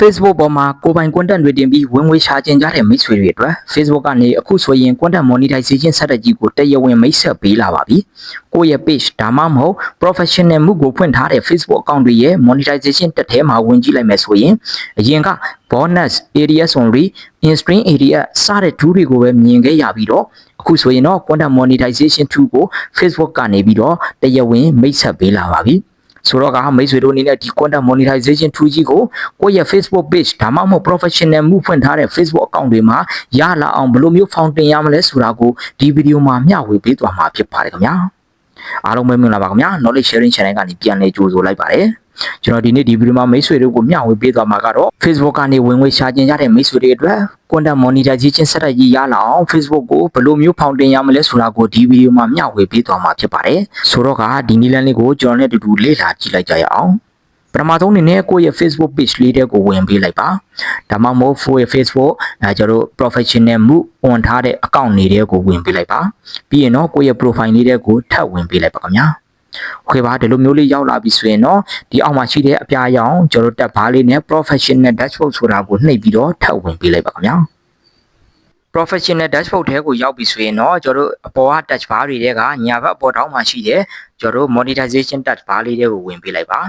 Facebook ပေါ်မှာကိုယ်ပိုင် content တွေတင်ပြီးဝင်ငွေရှာကျင်ကြတဲ့မိတ်ဆွေတွေအတွက် Facebook ကနေအခုဆိုရင် content monetization ဆက်တက်ကြီးကိုတရားဝင်မိတ်ဆက်ပေးလာပါပြီ။ကိုယ့်ရဲ့ page ဒါမှမဟုတ် professional မှုကိုဖွင့်ထားတဲ့ Facebook account တွေရဲ့ monetization တက်ထဲမှာဝင်ကြည့်လိုက်မယ်ဆိုရင်အရင်က bonus area only in stream area စတဲ့ tool တွေကိုပဲမြင်ခဲ့ရပြီးတော့အခုဆိုရင်တော့ content monetization tool ကို Facebook ကနေပြီးတော့တရားဝင်မိတ်ဆက်ပေးလာပါပြီ။ ဆိုတော့ကမိတ်ဆွေတို့အနေနဲ့ဒီ content monetization tool ကြီးကိုကိုယ့်ရဲ့ Facebook page ဒါမှမဟုတ် professional မှုဖွင့်ထားတဲ့ Facebook account တွေမှာရလာအောင်ဘယ်လိုမျိုး fountain ရမလဲဆိုတာကိုဒီဗီဒီယိုမှာမျှဝေပေးသွားမှာဖြစ်ပါတယ်ခင်ဗျာ အားလုံးပဲမင်္ဂလာပါခင်ဗျာ knowledge sharing channel ကနေပြန်လည်ကြိုဆိုလိုက်ပါတယ်ကျွန်တော်ဒီနေ့ဒီဗီဒီယိုမှာမိတ်ဆွေတို့ကိုမျှဝေပေးသွားမှာကတော့ Facebook ကနေဝင်ငွေရှာကျင်ကြတဲ့မိတ်ဆွေတွေအတွက် content monetization ဆက်တက်ကြီးရလာအောင် Facebook ကိုဘယ်လိုမျိုး fountain ရမလဲဆိုတာကိုဒီဗီဒီယိုမှာမျှဝေပေးသွားမှာဖြစ်ပါတယ်ဆိုတော့ကဒီနည်းလမ်းလေးကိုကျွန်တော်နဲ့အတူတူလေ့လာကြည့်လိုက်ကြရအောင် ပထမဆုံးအနေနဲ့ကိုယ့်ရဲ့ Facebook page လေးတဲ့ကိုဝင်ပေးလိုက်ပါဒါမှမဟုတ် for ရဲ့ Facebook အဲကျွန်တော်တို့ professional မှု on ထားတဲ့ account နေတဲ့ကိုဝင်ပေးလိုက်ပါပြီးရင်တော့ကိုယ့်ရဲ့ profile လေးတဲ့ကိုထပ်ဝင်ပေးလိုက်ပါခင်ဗျာโอเคပါဒီလိုမျိုးလေးရောက်လာပြီဆိုရင်တော့ဒီအောက်မှာရှိတဲ့အပြာရောင်ကျွန်တော်တို့တက်ဘားလေးနဲ့ professional dashboard ဆိုတာကိုနှိပ်ပြီးတော့ထပ်ဝင်ပေးလိုက်ပါခင်ဗျာ professional dashboard ထဲကိုရောက်ပြီဆိုရင်တော့ကျွန်တော်တို့အပေါ်က touch bar တွေတဲကညာဘက်အပေါ်တောင်းမှာရှိတဲ့ကျွန်တော်တို့ monetization touch bar လေးတွေကိုဝင်ပေးလိုက်ပါ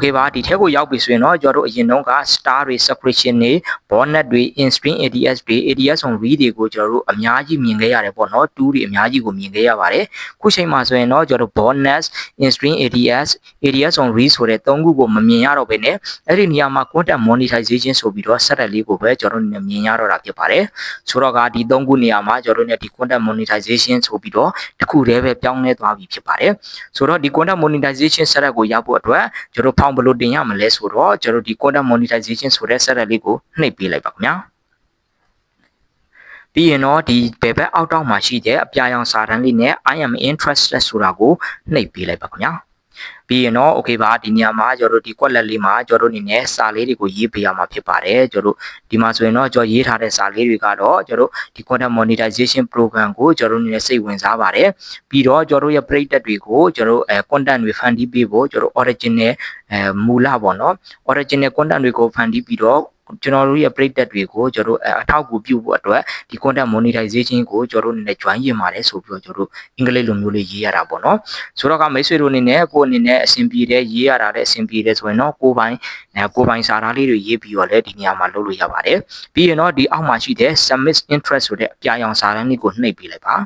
okay ပါဒီထဲကိုရောက်ပြီဆိုရင်တော့ကျွန်တော်တို့အရင်တော့က star တွေ subscription တွေ bonus တွေ in stream ads တွေ ads on read တွေကိုကျွန်တော်တို့အများကြီးမြင်ခဲ့ရတယ်ပေါ့နော်2တွေအများကြီးကိုမြင်ခဲ့ရပါတယ်ခုချိန်မှာဆိုရင်တော့ကျွန်တော်တို့ bonus in stream ads ads on read ဆိုတဲ့၃ခုကိုမမြင်ရတော့ဘဲနဲ့အဲ့ဒီနေရာမှာ content monetization ဆိုပြီးတော့ဆက်တက်လေးကိုပဲကျွန်တော်တို့မြင်ရတော့တာဖြစ်ပါတယ်ဆိုတော့ကဒီ၃ခုနေရာမှာကျွန်တော်တို့ ਨੇ ဒီ content monetization ဆိုပြီးတော့တစ်ခုတည်းပဲပြောင်းလဲသွားပြီဖြစ်ပါတယ်ဆိုတော့ဒီ content monetization ဆက်တက်ကိုရောက်ဖို့အတွက်ကျွန်တော်တို့ဖောင်ဘယ်လိုတင်ရမလဲဆိုတော့ကျွန်တော်ဒီ content monetization ဆိုတဲ့ setup လေးကိုနှိပ်ပေးလိုက်ပါခင်ဗျာပြီးရင်တော့ဒီဘယ်ဘက်အောက်တောက်မှာရှိတဲ့အပြာရောင်စာတန်းလေးနဲ့ I am interested ဆိုတာကိုနှိပ်ပေးလိုက်ပါခင်ဗျာ ပြီးရင်တော့ okay ပါဒီနေရာမှာကျွန်တော်တို့ဒီ quality လေးမှာကျွန်တော်တို့အနေနဲ့စာလေးတွေကိုရေးပေးရမှာဖြစ်ပါတယ်ကျွန်တော်တို့ဒီမှာဆိုရင်တော့ကျွန်တော်ရေးထားတဲ့စာလေးတွေကတော့ကျွန်တော်တို့ဒီ content monetization program ကိုကျွန်တော်တို့အနေနဲ့စိတ်ဝင်စားပါတယ်ပြီးတော့ကျွန်တော်တို့ရဲ့ product တွေကိုကျွန်တော်တို့အဲ content တွေ fund ပေးဖို့ကျွန်တော်တို့ original အဲမူလပေါ့နော် original content တွေကို fund ပြီးတော့ ကျွန်တော်တို့ရဲ့ product တွေကိုကျွန်တော်တို့အထောက်အကူပြုဖို့အတွက်ဒီ content monetization ကိုကျွန်တော်တို့အနေနဲ့ join ရင်ပါတယ်ဆိုပြီးတော့ကျွန်တော်တို့အင်္ဂလိပ်လိုမျိုးလေးရေးရတာပေါ့နော်ဆိုတော့ကမိတ်ဆွေတို့အနေနဲ့ကိုယ်အနေနဲ့အဆင်ပြေတဲ့ရေးရတာတဲ့အဆင်ပြေတဲ့ဆိုရင်တော့ကိုယ်ပိုင်အဲကိုယ်ပိုင်စာသားလေးတွေရေးပြီးတော့လည်းဒီနေရာမှာလုပ်လို့ရပါတယ်ပြီးရင်တော့ဒီအောက်မှာရှိတဲ့ submit interest ဆိုတဲ့အပြာရောင်စာတန်းလေးကိုနှိပ်ပေးလိုက်ပါ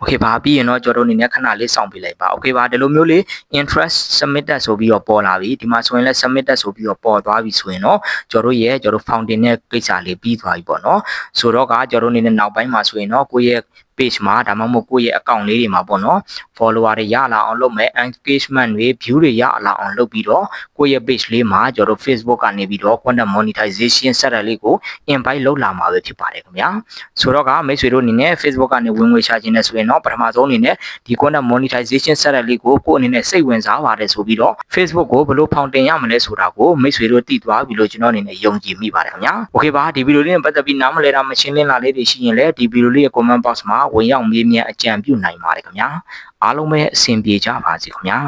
โอเคပါပြီးရင်တော့ကျွန်တော်တို့အနေနဲ့ခဏလေးစောင့်ပေးလိုက်ပါโอเคပါဒီလိုမျိုးလေး interest submitted ဆိုပြီးတော့ပေါ်လာပြီဒီမှာဆိုရင်လည်း submitted ဆိုပြီးတော့ပေါ်သွားပြီဆိုရင်တော့ကျွန်တော်တို့ရဲ့ကျွန်တော် fountain နဲ့ကိစ္စလေးပြီးသွားပြီပေါ့နော်ဆိုတော့ကကျွန်တော်အနေနဲ့နောက်ပိုင်းမှာဆိုရင်တော့ကိုယ့်ရဲ့ page မှာဒါမှမဟုတ်ကိုယ့်ရဲ့ account လေးတွေမှာပေါ့နော် follower တွေရလာအောင်လုပ်မယ် engagement တွေ view တွေရလာအောင်လုပ်ပြီးတော့ကိုယ့်ရဲ့ page လေးမှာကျွန်တော် Facebook ကနေပြီးတော့ content monetization ဆက်တယ်လေးကို invite လုပ်လာမှာပဲဖြစ်ပါတယ်ခင်ဗျာဆိုတော့ကမိတ်ဆွေတို့အနေနဲ့ Facebook ကနေဝင်ငွေရှာခြင်းနဲ့ဆိုရင်တော့ပထမဆုံးအနေနဲ့ဒီ content monetization ဆက်တယ်လေးကိုကိုယ့်အနေနဲ့စိတ်ဝင်စားပါတယ်ဆိုပြီးတော့ Facebook ကိုဘယ်လိုဖောင်တင်ရမလဲဆိုတာကိုမိတ်ဆွေတို့သိသွားပြီလို့ကျွန်တော်အနေနဲ့ယုံကြည်မိပါတယ်ခင်ဗျာ Okay ပါဒီဗီဒီယိုလေးနဲ့ပတ်သက်ပြီးနားမလည်တာမရှင်းလင်းတာလေးတွေရှိရင်လည်းဒီဗီဒီယိုလေးရဲ့ comment box မှာဝင်ရောက်မေးမြန်းအကြံပြုနိုင်ပါတယ်ခင်ဗျာအားလုံးပဲအဆင်ပြေကြပါစေခင်ဗျာ